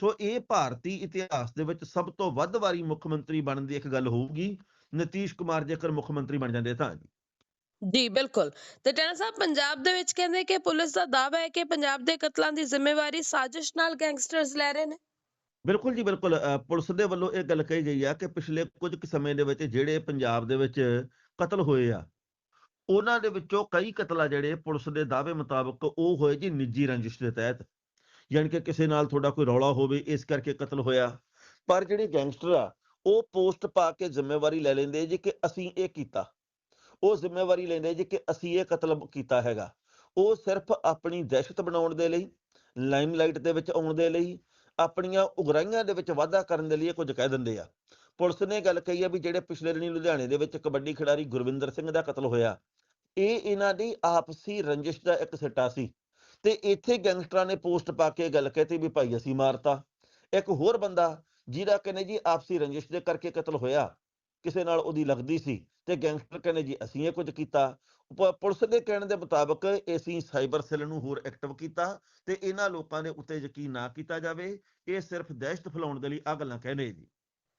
ਸੋ ਇਹ ਭਾਰਤੀ ਇਤਿਹਾਸ ਦੇ ਵਿੱਚ ਸਭ ਤੋਂ ਵੱਧ ਵਾਰੀ ਮੁੱਖ ਮੰਤਰੀ ਬਣਨ ਦੀ ਇੱਕ ਗੱਲ ਹੋਊਗੀ। ਨਤੀਸ਼ ਕੁਮਾਰ ਜੇਕਰ ਮੁੱਖ ਮੰਤਰੀ ਬਣ ਜਾਂਦੇ ਤਾਂ ਜੀ। ਜੀ ਬਿਲਕੁਲ। ਤੇ ਟੈਣਾ ਸਾਹਿਬ ਪੰਜਾਬ ਦੇ ਵਿੱਚ ਕਹਿੰਦੇ ਕਿ ਪੁਲਿਸ ਦਾ ਦਾਅਵਾ ਹੈ ਕਿ ਪੰਜਾਬ ਦੇ ਕਤਲਾਂ ਦੀ ਜ਼ਿੰਮੇਵਾਰੀ ਸਾਜ਼ਿਸ਼ ਨਾਲ ਗੈਂਗਸਟਰਸ ਲੈ ਰਹੇ ਨੇ। ਬਿਲਕੁਲ ਜੀ ਬਿਲਕੁਲ। ਪੁਲਿਸ ਦੇ ਵੱਲੋਂ ਇਹ ਗੱਲ ਕਹੀ ਗਈ ਆ ਕਿ ਪਿਛਲੇ ਕੁਝ ਸਮੇਂ ਦੇ ਵਿੱਚ ਜਿਹੜੇ ਪੰਜਾਬ ਦੇ ਵਿੱਚ ਕਤਲ ਹੋਏ ਆ ਉਹਨਾਂ ਦੇ ਵਿੱਚੋਂ ਕਈ ਕਤਲ ਆ ਜਿਹੜੇ ਪੁਲਿਸ ਦੇ ਦਾਅਵੇ ਮੁਤਾਬਕ ਉਹ ਹੋਏ ਜੀ ਨਿੱਜੀ ਰੰਜਿਸ਼ ਦੇ ਤਹਿਤ। ਯਾਨੀ ਕਿ ਕਿਸੇ ਨਾਲ ਤੁਹਾਡਾ ਕੋਈ ਰੌਲਾ ਹੋਵੇ, ਇਸ ਕਰਕੇ ਕਤਲ ਹੋਇਆ। ਪਰ ਜਿਹੜੇ ਗੈਂਗਸਟਰ ਆ, ਉਹ ਪੋਸਟ ਪਾ ਕੇ ਜ਼ਿੰਮੇਵਾਰੀ ਲੈ ਲੈਂਦੇ ਜੀ ਕਿ ਅਸੀਂ ਇਹ ਕੀਤਾ। ਉਹ ਜ਼ਿੰਮੇਵਾਰੀ ਲੈਂਦੇ ਜੀ ਕਿ ਅਸੀਂ ਇਹ ਕਤਲ ਕੀਤਾ ਹੈਗਾ। ਉਹ ਸਿਰਫ ਆਪਣੀ ਦਹਿਸ਼ਤ ਬਣਾਉਣ ਦੇ ਲਈ, ਲਾਈਮਲਾਈਟ ਦੇ ਵਿੱਚ ਆਉਣ ਦੇ ਲਈ, ਆਪਣੀਆਂ ਉਗਰਾਈਆਂ ਦੇ ਵਿੱਚ ਵਾਧਾ ਕਰਨ ਦੇ ਲਈ ਇਹ ਕੁਝ ਕਹਿ ਦਿੰਦੇ ਆ। ਪੁਲਿਸ ਨੇ ਗੱਲ ਕਹੀ ਹੈ ਵੀ ਜਿਹੜੇ ਪਿਛਲੇ ਦਿਨੀ ਲੁਧਿਆਣੇ ਦੇ ਵਿੱਚ ਕਬੱਡੀ ਖਿਡਾਰੀ ਗੁਰਵਿੰਦਰ ਸਿੰਘ ਦਾ ਕਤਲ ਹੋਇਆ, ਇਹ ਇਹਨਾਂ ਦੀ ਆਪਸੀ ਰੰਜਿਸ਼ ਦਾ ਇੱਕ ਸਿੱਟਾ ਸੀ ਤੇ ਇੱਥੇ ਗੈਂਗਸਟਰਾਂ ਨੇ ਪੋਸਟ ਪਾ ਕੇ ਗੱਲ ਕਹਤੀ ਵੀ ਭਾਈ ਅਸੀਂ ਮਾਰਤਾ। ਇੱਕ ਹੋਰ ਬੰਦਾ ਜਿਹਦਾ ਕਹਿੰਦੇ ਜੀ ਆਪਸੀ ਰੰਜਿਸ਼ ਦੇ ਕਰਕੇ ਕਤਲ ਹੋਇਆ, ਕਿਸੇ ਨਾਲ ਉਹਦੀ ਲੱਗਦੀ ਸੀ ਤੇ ਗੈਂਗਸਟਰ ਕਹਿੰਦੇ ਜੀ ਅਸੀਂ ਇਹ ਕੁਝ ਕੀਤਾ। ਪੁਲਿਸ ਦੇ ਕਹਿਣ ਦੇ ਮੁਤਾਬਕ ਅਸੀਂ ਸਾਈਬਰ ਸੈੱਲ ਨੂੰ ਹੋਰ ਐਕਟਿਵ ਕੀਤਾ ਤੇ ਇਹਨਾਂ ਲੋਕਾਂ ਦੇ ਉੱਤੇ ਯਕੀਨ ਨਾ ਕੀਤਾ ਜਾਵੇ, ਇਹ ਸਿਰਫ ਦਹਿਸ਼ਤ ਫੈਲਾਉਣ ਦੇ ਲਈ ਆ ਗੱਲਾਂ ਕਹਿੰਦੇ ਜੀ।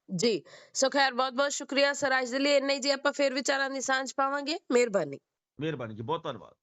ਜੀ। ਸੋ ਖੈਰ ਬਹੁਤ ਬਹੁਤ ਸ਼ੁਕਰੀਆ ਸਰ, ਅੱਜ ਦੇ ਲਈ ਇੰਨਾ ਹੀ ਜੀ, ਆਪਾਂ ਫੇਰ ਵਿਚਾਰਾਂ ਦੀ ਸਾਂਝ ਪਾਵਾਂਗੇ। ਮਿਹਰਬਾਨੀ। ਮਿਹਰਬਾਨੀ ਜੀ, ਬਹੁਤ ਧੰਨਵਾਦ।